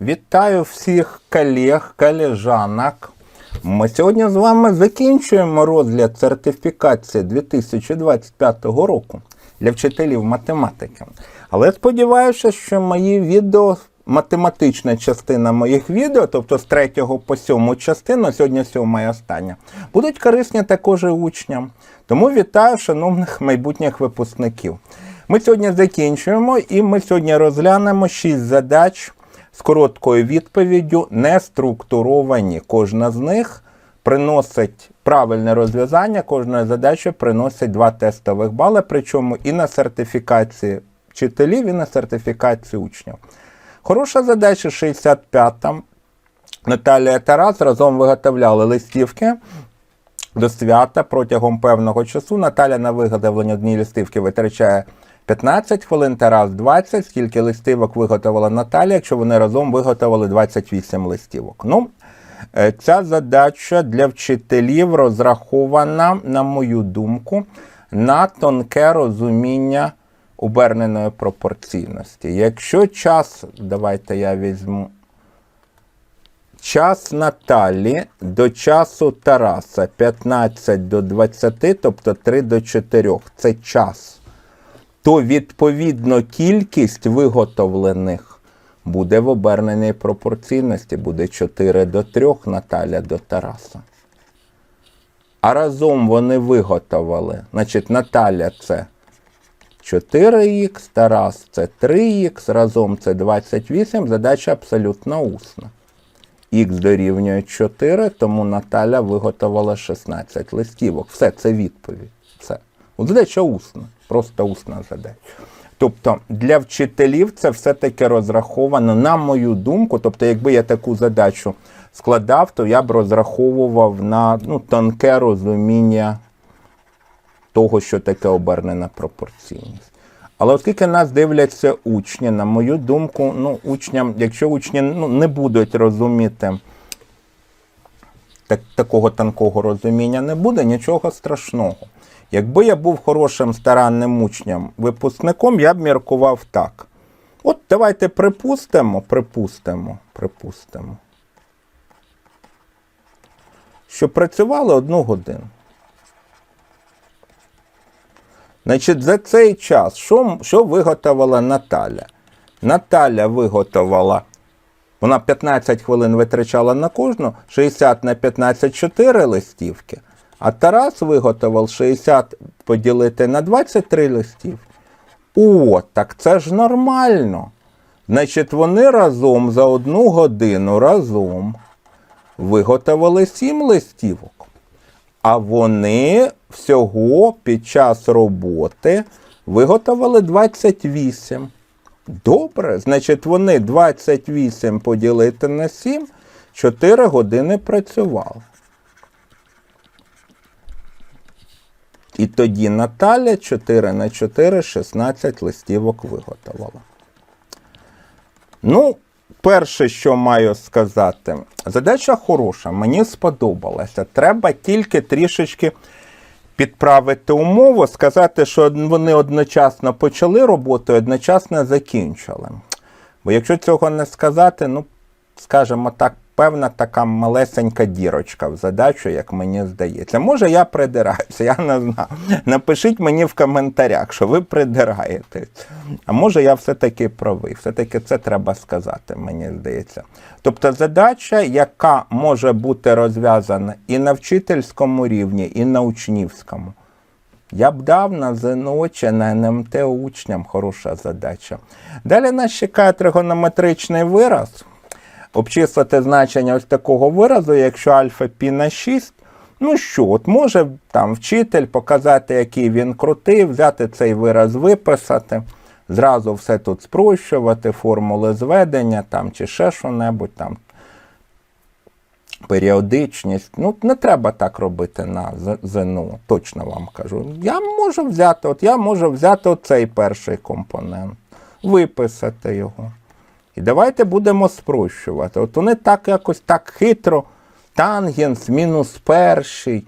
Вітаю всіх колег, колежанок. Ми сьогодні з вами закінчуємо розгляд сертифікації 2025 року для вчителів математики. Але сподіваюся, що мої відео, математична частина моїх відео, тобто з 3 по 7 частину, сьогодні 7 і остання, будуть корисні також і учням. Тому вітаю шановних майбутніх випускників. Ми сьогодні закінчуємо і ми сьогодні розглянемо 6 задач з короткою відповіддю не структуровані. Кожна з них приносить правильне розв'язання, кожна задача приносить два тестових бали, причому і на сертифікації вчителів, і на сертифікації учнів. Хороша задача 65-та. Наталія Тарас разом виготовляли листівки до свята протягом певного часу. Наталя на виготовлення однієї листівки витрачає 15 хвилин, Тарас 20. Скільки листівок виготовила Наталя, якщо вони разом виготовили 28 листівок. Ну, е, ця задача для вчителів розрахована, на мою думку, на тонке розуміння оберненої пропорційності. Якщо час, давайте я візьму. Час Наталі до часу Тараса 15 до 20, тобто 3 до 4. Це час. То відповідно кількість виготовлених буде в оберненій пропорційності. Буде 4 до 3 Наталя до Тараса. А разом вони виготовили. Значить, Наталя це 4х, Тарас це 3х, разом це 28. Задача абсолютно усна. Х дорівнює 4, тому Наталя виготовила 16 листівок. Все, це відповідь. Все. От задача усна, просто усна задача. Тобто для вчителів це все-таки розраховано, на мою думку, тобто, якби я таку задачу складав, то я б розраховував на ну, тонке розуміння того, що таке обернена пропорційність. Але оскільки нас дивляться учні, на мою думку, ну, учням, якщо учні ну, не будуть розуміти так, такого тонкого розуміння, не буде нічого страшного. Якби я був хорошим старанним учнем, випускником, я б міркував так. От давайте припустимо, припустимо, припустимо, що працювали одну годину. Значить, за цей час, що, що виготовила Наталя? Наталя виготовила, вона 15 хвилин витрачала на кожну, 60 на 15 4 листівки, а Тарас виготовив 60 поділити на 23 листівки. О, так це ж нормально. Значить, вони разом за одну годину разом виготовили 7 листівок. А вони всього під час роботи виготовили 28. Добре, значить, вони 28 поділити на 7, 4 години працювали. І тоді Наталя 4 на 4, 16 листівок виготовила. Ну, перше, що маю сказати, задача хороша, мені сподобалася. Треба тільки трішечки підправити умову, сказати, що вони одночасно почали роботу і одночасно закінчили. Бо якщо цього не сказати, ну, скажімо так, певна така малесенька дірочка в задачу, як мені здається. Може, я придираюся, я не знаю. Напишіть мені в коментарях, що ви придираєтесь. А може, я все-таки правий. Все-таки це треба сказати, мені здається. Тобто задача, яка може бути розв'язана і на вчительському рівні, і на учнівському. Я б дав на ЗНО на НМТ учням хороша задача. Далі нас чекає тригонометричний вираз. Обчислити значення ось такого виразу, якщо альфа пі на 6. Ну що, от може там вчитель показати, який він крутий, взяти цей вираз, виписати, зразу все тут спрощувати, формули зведення там, чи ще що-небудь там. Періодичність. Ну, не треба так робити на З- ЗНО, точно вам кажу. Я можу взяти, от я можу взяти оцей перший компонент, виписати його. І давайте будемо спрощувати. От вони так якось так хитро, тангенс мінус перший.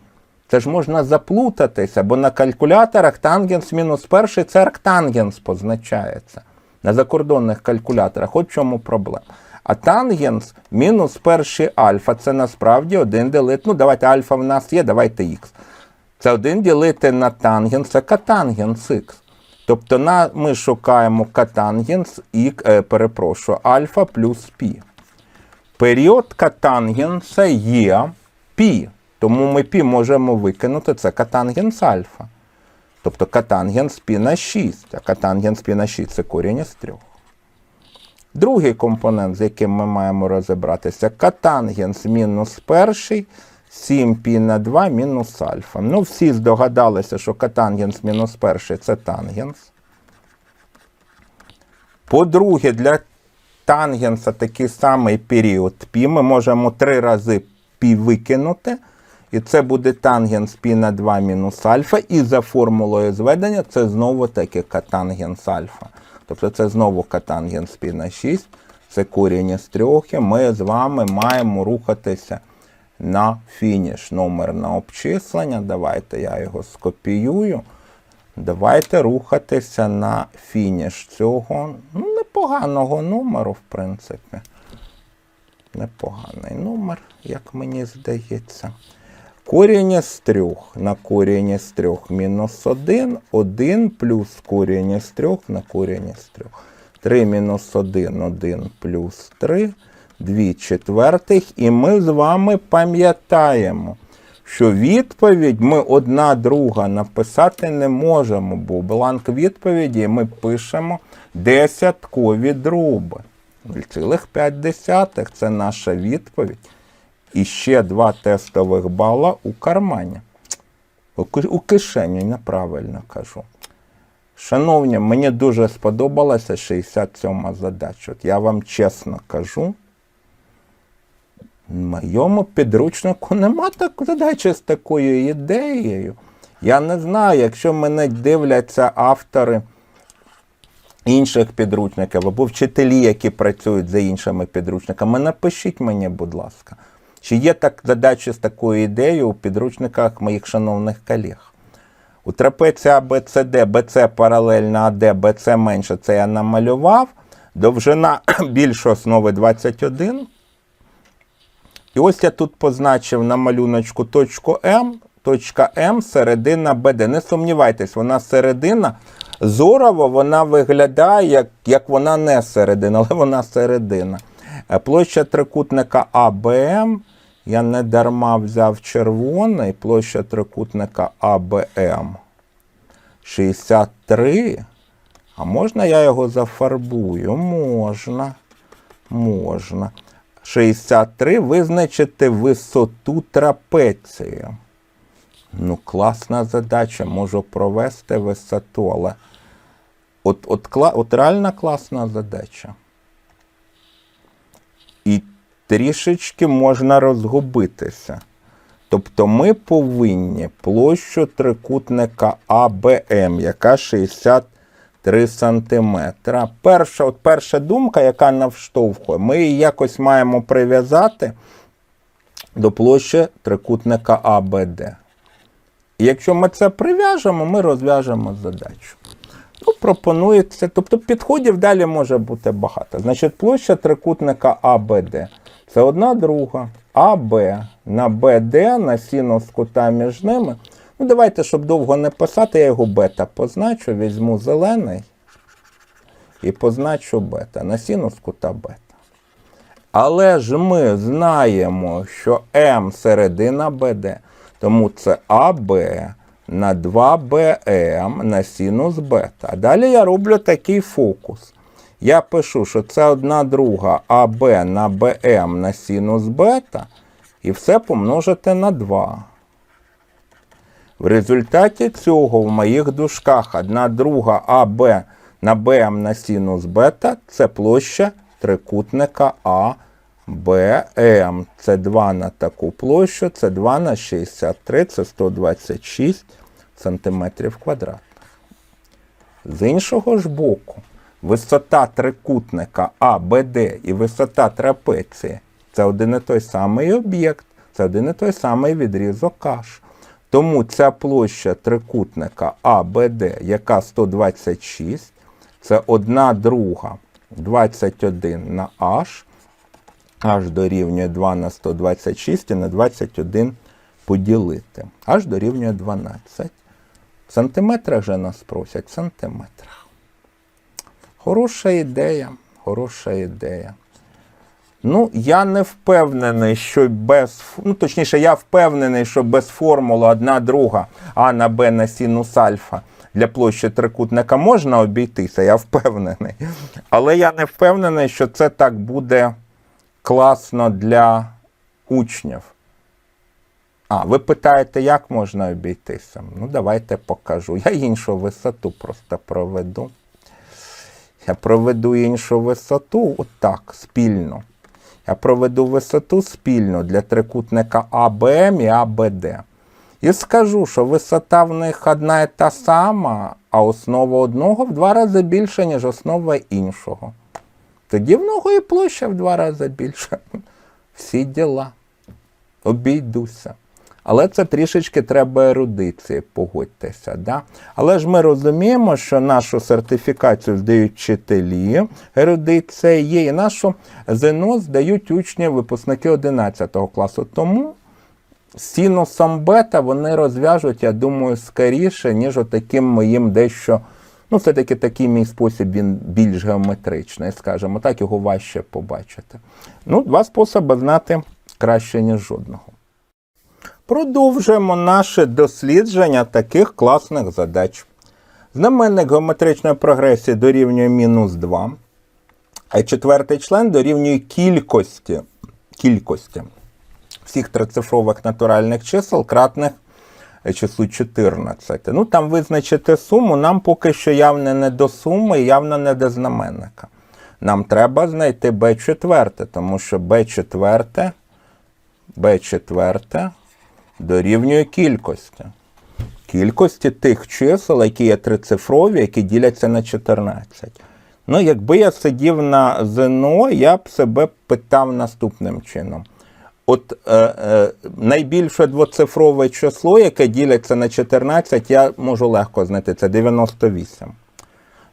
Це ж можна заплутатися, бо на калькуляторах тангенс мінус перший це арктангенс позначається. На закордонних калькуляторах. От чому проблема. А тангенс мінус перший альфа. Це насправді один ділити. Ну, давайте альфа в нас є, давайте х. Це один ділити на тангенс, це катангенс х. Тобто на, ми шукаємо катангенс і, е, перепрошую, альфа плюс пі. Період катангенса є пі. Тому ми пі можемо викинути, це катангенс альфа. Тобто катангенс пі на 6, а катангенс пі на 6 це корінь із 3. Другий компонент, з яким ми маємо розібратися, катангенс мінус перший, 7 пі на 2 мінус альфа. Ну, всі здогадалися, що катангенс мінус перший це тангенс. По-друге, для тангенса такий самий період пі. Ми можемо три рази пі викинути. І це буде тангенс пі на 2 мінус альфа. І за формулою зведення це знову таки катангенс альфа. Тобто це знову катангенс пі на 6. Це корінь із трьох. Ми з вами маємо рухатися на фініш. Номер на обчислення. Давайте я його скопіюю. Давайте рухатися на фініш цього ну, непоганого номеру, в принципі. Непоганий номер, як мені здається. Корінь із трьох на корінь із трьох мінус 1, 1 плюс корінь із трьох на корінь із трьох. 3 мінус 1, 1 плюс 3, 2 четвертих. І ми з вами пам'ятаємо, що відповідь ми одна друга написати не можемо, бо бланк відповіді ми пишемо десяткові дроби. 0,5 це наша відповідь. І ще два тестових бала у кармані. У кишені, неправильно кажу. Шановні, мені дуже сподобалася 67 задача. От я вам чесно кажу. В моєму підручнику нема так задачі з такою ідеєю. Я не знаю, якщо мене дивляться автори інших підручників або вчителі, які працюють за іншими підручниками, напишіть мені, будь ласка, чи є так задачі з такою ідеєю у підручниках моїх шановних колег. У трапеції ABCD, BC паралельно AD, BC менше, це я намалював. Довжина більше основи 21. І ось я тут позначив на малюночку точку М. Точка М середина БД. Не сумнівайтесь, вона середина. Зорово вона виглядає, як, як вона не середина, але вона середина. Е, Площа трикутника АБМ. Я не дарма взяв червоний. Площа трикутника АБМ. 63. А можна я його зафарбую? Можна. Можна. 63 визначити висоту трапеції. Ну, класна задача, можу провести висоту, але от, от, от реально класна задача. І трішечки можна розгубитися. Тобто ми повинні площу трикутника АБМ, яка 63 см. Перша, от перша думка, яка навштовхує, ми її якось маємо прив'язати до площі трикутника АБД. І якщо ми це прив'яжемо, ми розв'яжемо задачу. Ну, пропонується, тобто підходів далі може бути багато. Значить, площа трикутника АБД. Це одна друга. АБ на БД на синус кута між ними. Ну, давайте, щоб довго не писати, я його бета позначу, візьму зелений і позначу бета на синус кута бета. Але ж ми знаємо, що М середина БД, тому це АБ на 2БМ на синус бета. А далі я роблю такий фокус. Я пишу, що це одна друга АБ на БМ на синус бета, і все помножити на 2. В результаті цього в моїх дужках одна друга АБ на БМ на синус бета це площа трикутника АБМ. Це 2 на таку площу, це 2 на 63, це 126 сантиметрів квадратних. З іншого ж боку, висота трикутника АБД і висота трапеції це один і той самий об'єкт, це один і той самий відрізок H. Тому ця площа трикутника АБД, яка 126, це 1 друга 21 на H, Аж дорівнює 2 на 126 і на 21 поділити. Аж дорівнює 12. В сантиметрах же нас просять, в сантиметрах. Хороша ідея, хороша ідея. Ну, я не впевнений, що без. Ну, точніше, я впевнений, що без формули 1 друга А на Б на синус альфа для площі трикутника можна обійтися, я впевнений. Але я не впевнений, що це так буде класно для учнів. А, ви питаєте, як можна обійтися? Ну, давайте покажу. Я іншу висоту просто проведу. Я проведу іншу висоту отак, спільно. Я проведу висоту спільно для трикутника АБМ і АБД. І скажу, що висота в них одна і та сама, а основа одного в два рази більша, ніж основа іншого. Тоді в нього і площа в два рази більша. Всі діла. Обійдуся. Але це трішечки треба ерудиції, погодьтеся. Да? Але ж ми розуміємо, що нашу сертифікацію здають вчителі, ерудиція є, і нашу ЗНО здають учні, випускники 11 класу. Тому синусом бета вони розв'яжуть, я думаю, скоріше, ніж отаким моїм дещо. Ну, все-таки такий мій спосіб він більш геометричний, скажімо так, його важче побачити. Ну, два способи знати краще, ніж жодного. Продовжуємо наше дослідження таких класних задач. Знаменник геометричної прогресії дорівнює мінус 2, а четвертий член дорівнює кількості, кількості всіх трицифрових натуральних чисел, кратних числу 14. Ну, там визначити суму нам поки що явно не до суми явно не до знаменника. Нам треба знайти b4, тому що b4, b4 дорівнює кількості. Кількості тих чисел, які є трицифрові, які діляться на 14. Ну, якби я сидів на ЗНО, я б себе питав наступним чином. От е, е, найбільше двоцифрове число, яке ділиться на 14, я можу легко знайти, це 98.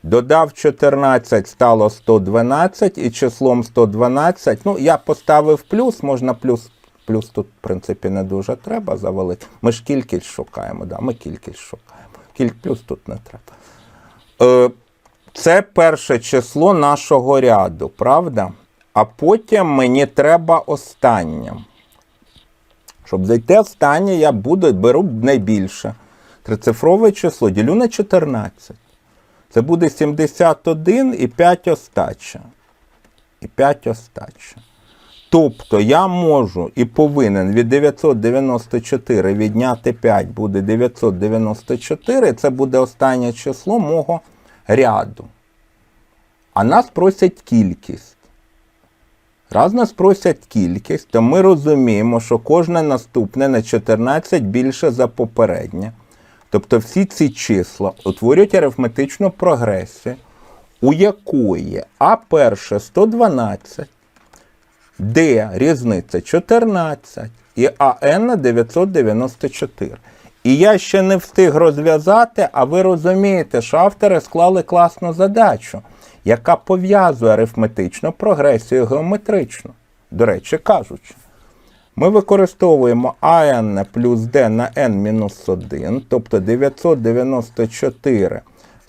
Додав 14, стало 112, і числом 112, ну, я поставив плюс, можна плюс, плюс тут, в принципі, не дуже треба завалити. Ми ж кількість шукаємо, да, ми кількість шукаємо. Кіль... Плюс тут не треба. Е, це перше число нашого ряду, правда? А потім мені треба останнє. Щоб зайти останнє, я буду, беру найбільше. Трицифрове число ділю на 14. Це буде 71 і 5 остача. І 5 остача. Тобто я можу і повинен від 994 відняти 5 буде 994, це буде останнє число мого ряду. А нас просять кількість. Раз нас просять кількість, то ми розуміємо, що кожне наступне на 14 більше за попереднє. Тобто всі ці числа утворюють арифметичну прогресію, у якої А перше 112, Д різниця 14 і АН на 994. І я ще не встиг розв'язати, а ви розумієте, що автори склали класну задачу, яка пов'язує арифметичну прогресію геометрично. До речі, кажучи, ми використовуємо АН плюс Д на n мінус 1, тобто 994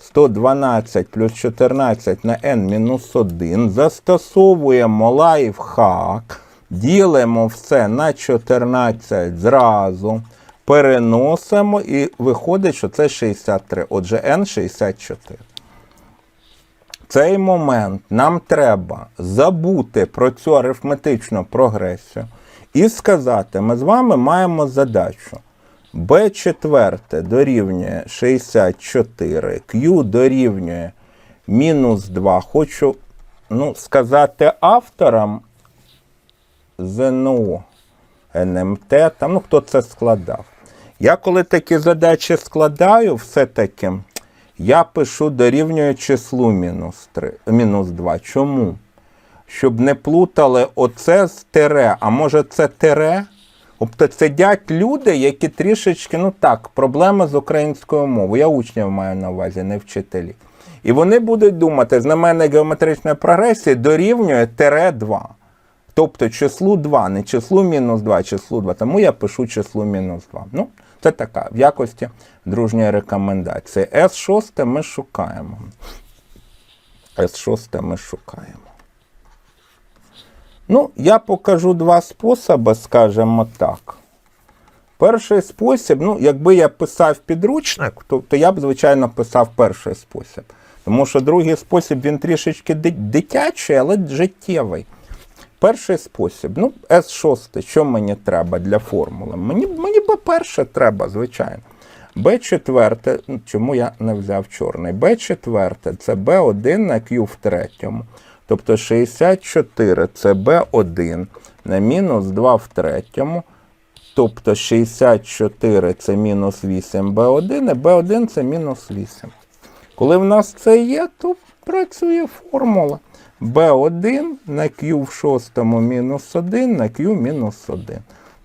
112 плюс 14 на n мінус 1, застосовуємо лайфхак, ділимо все на 14 зразу, переносимо і виходить, що це 63. Отже, n 64. В цей момент нам треба забути про цю арифметичну прогресію і сказати, ми з вами маємо задачу. B4 дорівнює 64, Q дорівнює мінус 2. Хочу ну, сказати авторам ЗНО, НМТ, там, ну, хто це складав. Я коли такі задачі складаю, все-таки я пишу дорівнює числу мінус, 3, мінус 2. Чому? Щоб не плутали оце з тире, а може це тире? Тобто сидять люди, які трішечки, ну так, проблеми з українською мовою. Я учнів маю на увазі, не вчителі. І вони будуть думати, знаменник геометричної прогресії дорівнює тире 2. Тобто числу 2, не числу мінус 2, а числу 2. Тому я пишу числу мінус 2. Ну, це така в якості дружньої рекомендації. С6 ми шукаємо. С6 ми шукаємо. Ну, я покажу два способи, скажімо так. Перший спосіб, ну, якби я писав підручник, то, то я б, звичайно, писав перший спосіб. Тому що другий спосіб він трішечки дитячий, але життєвий. Перший спосіб. Ну, С6, що мені треба для формули? Мені, мені Б1 треба, звичайно. Б4, ну, чому я не взяв чорний? Б4 це Б1 на Q в третьому. Тобто 64 це Б1 на мінус 2 в третьому. Тобто 64 це мінус 8 Б1, і Б1 це мінус 8. Коли в нас це є, то працює формула. B1 на Q в шостому мінус 1 на Q мінус 1.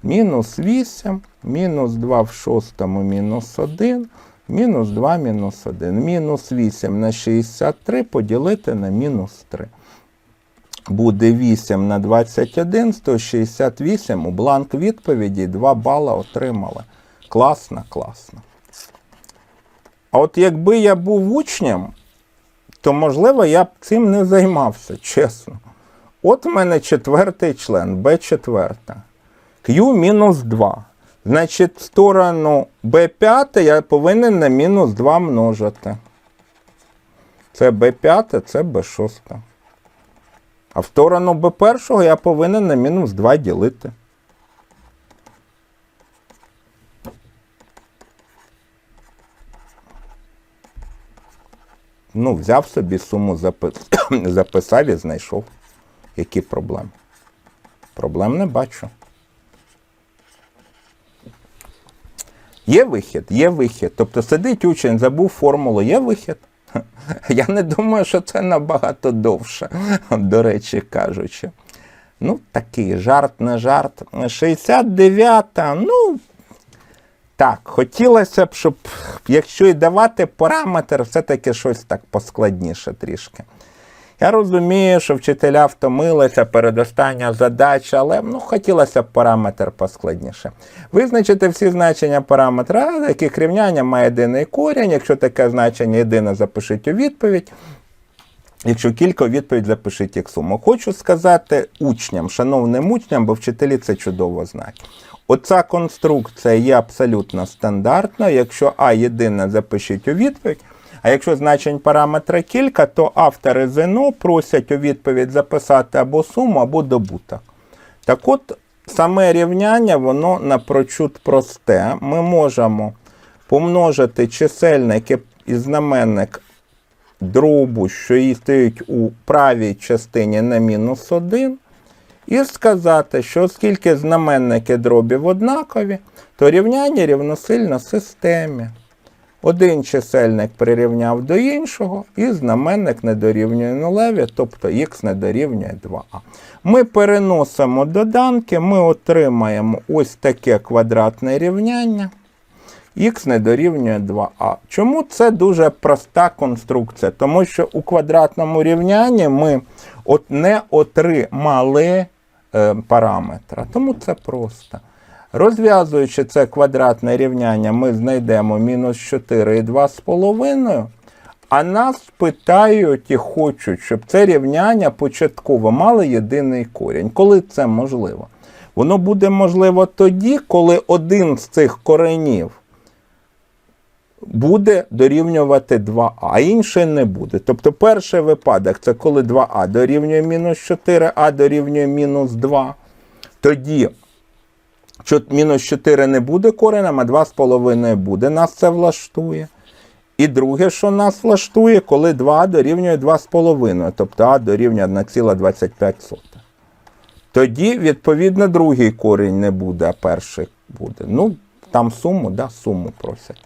Мінус 8, мінус 2 в шостому мінус 1, мінус 2 мінус 1. Мінус 8 на 63 поділити на мінус 3. Буде 8 на 21, 168. У бланк відповіді 2 бала отримали. Класно, класно. А от якби я був учнем, то, можливо, я б цим не займався, чесно. От у мене четвертий член, Б4. Q мінус 2. Значить, сторону B5 я повинен на мінус 2 множити. Це B5, це B6. А в сторону B1 я повинен на мінус 2 ділити. Ну, взяв собі суму, запис... записав і знайшов. Які проблеми? Проблем не бачу. Є вихід, є вихід. Тобто сидить учень, забув формулу, є вихід. Я не думаю, що це набагато довше, до речі кажучи. Ну, такий жарт, не жарт. 69-та, ну, так, хотілося б, щоб, якщо і давати параметр, все-таки щось так поскладніше трішки. Я розумію, що вчителя втомилися, передостання задача, але ну, хотілося б параметр поскладніше. Визначити всі значення параметра, яких рівняння має єдиний корінь. Якщо таке значення єдине, запишіть у відповідь. Якщо кілька, відповідь запишіть як суму. Хочу сказати учням, шановним учням, бо вчителі це чудово знають. Оця конструкція є абсолютно стандартною. Якщо А єдине, запишіть у відповідь. А якщо значень параметра кілька, то автори ЗНО просять у відповідь записати або суму, або добуток. Так от, саме рівняння, воно напрочуд просте. Ми можемо помножити чисельник і знаменник дробу, що її стоїть у правій частині на мінус 1, і сказати, що оскільки знаменники дробів однакові, то рівняння рівносильно системі. Один чисельник прирівняв до іншого, і знаменник не дорівнює нулеві, тобто х не дорівнює 2а. Ми переносимо доданки, ми отримаємо ось таке квадратне рівняння. Х не дорівнює 2а. Чому це дуже проста конструкція? Тому що у квадратному рівнянні ми от не отримали е, параметра. Тому це просто. Розв'язуючи це квадратне рівняння, ми знайдемо мінус 4 і 2,5. А нас питають і хочуть, щоб це рівняння початково мало єдиний корінь. Коли це можливо? Воно буде можливо тоді, коли один з цих коренів буде дорівнювати 2а, а інший не буде. Тобто перший випадок це коли 2а дорівнює мінус 4, а дорівнює мінус 2. Тоді мінус 4 не буде коренем, а 2,5 буде. Нас це влаштує. І друге, що нас влаштує, коли 2 дорівнює 2,5, тобто а дорівнює 1,25. Тоді, відповідно, другий корінь не буде, а перший буде. Ну, там суму, да, суму просять.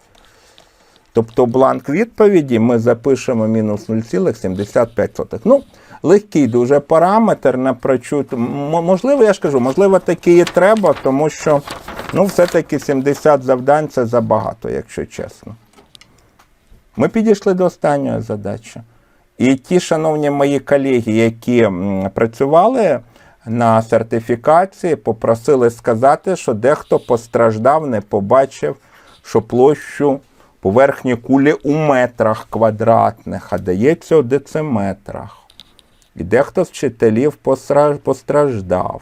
Тобто бланк відповіді ми запишемо мінус 0,75. Ну, легкий дуже параметр напрочуд. М- Можливо, я ж кажу, можливо, такі і треба, тому що ну, все-таки 70 завдань це забагато, якщо чесно. Ми підійшли до останньої задачі. І ті, шановні мої колеги, які працювали на сертифікації попросили сказати, що дехто постраждав, не побачив, що площу поверхні кулі у метрах квадратних, а дається у дециметрах. І дехто з вчителів постраждав.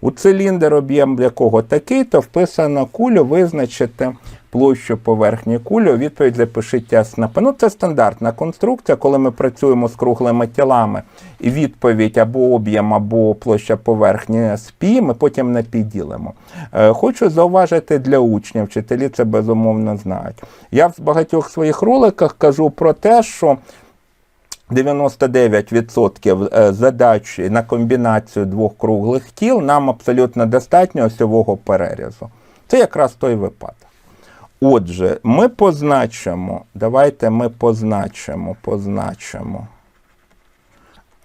У циліндр, об'єм якого такий, то вписано кулю, визначити площу поверхні кулі. У відповідь запишіть СНП. Ну, це стандартна конструкція, коли ми працюємо з круглими тілами. І відповідь або об'єм, або площа поверхні з пі, ми потім не підділимо. Е, Хочу зауважити для учнів, вчителі це безумовно знають. Я в багатьох своїх роликах кажу про те, що 99% е, задач на комбінацію двох круглих тіл нам абсолютно достатньо осьового перерізу. Це якраз той випадок. Отже, ми позначимо, давайте ми позначимо, позначимо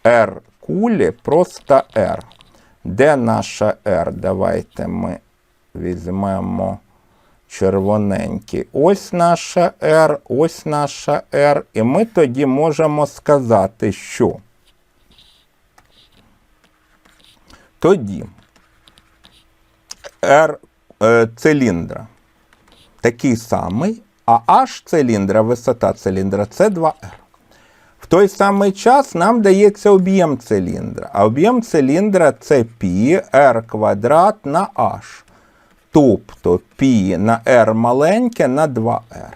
R кулі, просто R. Де наша R? Давайте ми візьмемо червоненький. Ось наша R, ось наша R. І ми тоді можемо сказати, що тоді R е, циліндра такий самий, а H циліндра, висота циліндра це 2R. В той самий час нам дається об'єм циліндра. А об'єм циліндра це π r квадрат на h. Тобто π на r маленьке на 2r.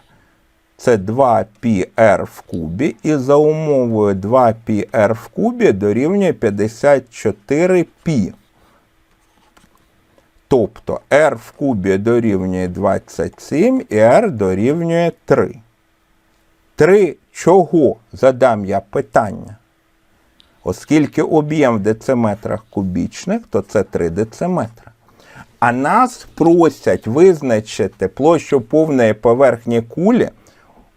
Це 2πr в кубі. І за умовою 2πr в кубі дорівнює 54π. Тобто r в кубі дорівнює 27 і r дорівнює 3. 3 чого? Задам я питання. Оскільки об'єм в дециметрах кубічних, то це 3 дециметра. А нас просять визначити площу повної поверхні кулі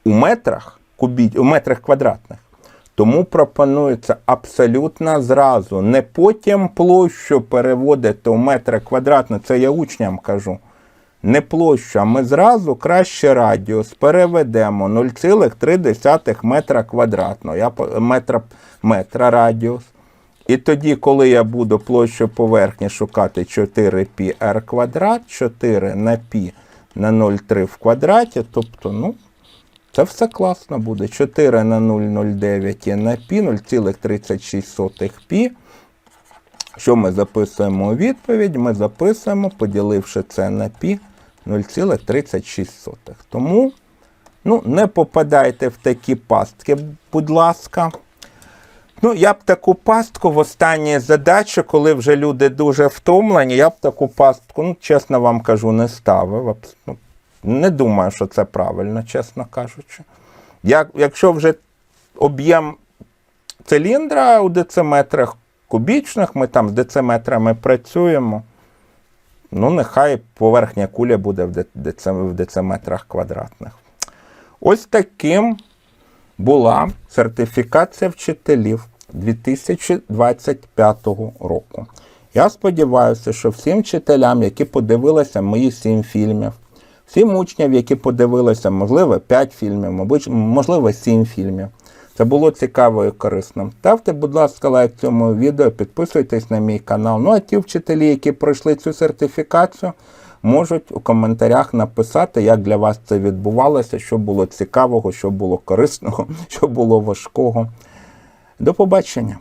у метрах, кубі... у метрах квадратних. Тому пропонується абсолютно зразу. Не потім площу переводити у метри квадратні, це я учням кажу. Не площу, а ми зразу краще радіус переведемо 0,3 метра квадратного. Я метра, метра радіус. І тоді, коли я буду площу поверхні шукати 4πr квадрат, 4 на π на 0,3 в квадраті, тобто, ну, це все класно буде. 4 на 0,09 є на пі, 0,36 пі. Що ми записуємо у відповідь? Ми записуємо, поділивши це на пі 0,36. Тому ну, не попадайте в такі пастки, будь ласка. Ну, я б таку пастку в останній задачі, коли вже люди дуже втомлені, я б таку пастку, ну, чесно вам кажу, не ставив. Ну, Не думаю, що це правильно, чесно кажучи. Як, якщо вже об'єм циліндра у дециметрах кубічних, ми там з дециметрами працюємо. Ну, нехай поверхня куля буде в, дециметрах квадратних. Ось таким була сертифікація вчителів 2025 року. Я сподіваюся, що всім вчителям, які подивилися мої сім фільмів, всім учням, які подивилися, можливо, 5 фільмів, можливо, 7 фільмів. Це було цікаво і корисно. Ставте, будь ласка, лайк цьому відео, підписуйтесь на мій канал. Ну а ті вчителі, які пройшли цю сертифікацію, можуть у коментарях написати, як для вас це відбувалося, що було цікавого, що було корисного, що було важкого. До побачення!